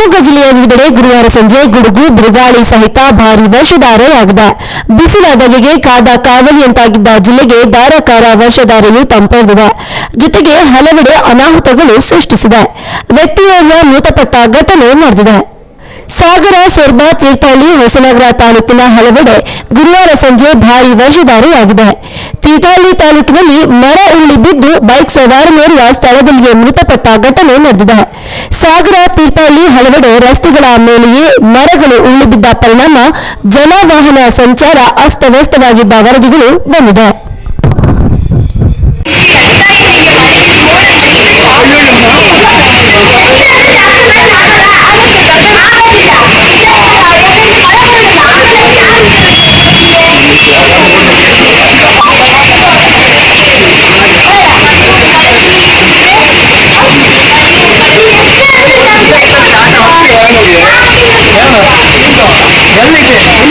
ಶಿವಮೊಗ್ಗ ಜಿಲ್ಲೆಯ ಗುರುವಾರ ಸಂಜೆ ಗುಡುಗು, ಬಿರುಗಾಳಿ ಸಹಿತ ಭಾರಿ ವರ್ಷಧಾರೆಯಾಗಿದೆ. ಬಿಸಿಲ ಧಗೆಗೆ ಕಾದ ಕಾವಲಿಯಂತಾಗಿದ್ದ ಜಿಲ್ಲೆಗೆ ಧಾರಾಕಾರ ವರ್ಷಧಾರೆಯು ತಂಪೊರೆದಿದೆ ಜೊತೆಗೆ ಹಲವೆಡೆ ಅನಾಹುತಗಳು ಸೃಷ್ಟಿಸಿದೆ. ವ್ಯಕ್ತಿಯೋರ್ವ ಮೃತಪಟ್ಟ ಘಟನೆ ನಡೆದಿದೆ. ಸಾಗರ ಸೊರ್ಬಾ ತೀರ್ಥಹಳ್ಳಿ, ಹೊಸನಗರ ತಾಲೂಕಿನ ಹಲವೆಡೆ ಗುರುವಾರ ಸಂಜೆ ಭಾರೀ ವರ್ಷಧಾರೆಯಾಗಿದೆ. ತೀರ್ಥಹಳ್ಳಿ ತಾಲೂಕಿನಲ್ಲಿ ಮರ ಉರುಳಿ ಬಿದ್ದು ಬೈಕ್ ಸವಾರನೋರ್ವ ಸ್ಥಳದಲ್ಲಿಯೇ ಮೃತಪಟ್ಟ ಘಟನೆ ನಡೆದಿದೆ. ಸಾಗರ, ತೀರ್ಥಹಳ್ಳಿ ಹಲವೆಡೆ ರಸ್ತೆಗಳ ಮೇಲೆಯೇ ಮರಗಳು ಉರುಳಿಬಿದ್ದ ಪರಿಣಾಮ ಜನವಾಹನ ಸಂಚಾರ ಅಸ್ತವ್ಯಸ್ತವಾಗಿದ್ದ ವರದಿಗಳು ಬಂದಿದೆ. Hey!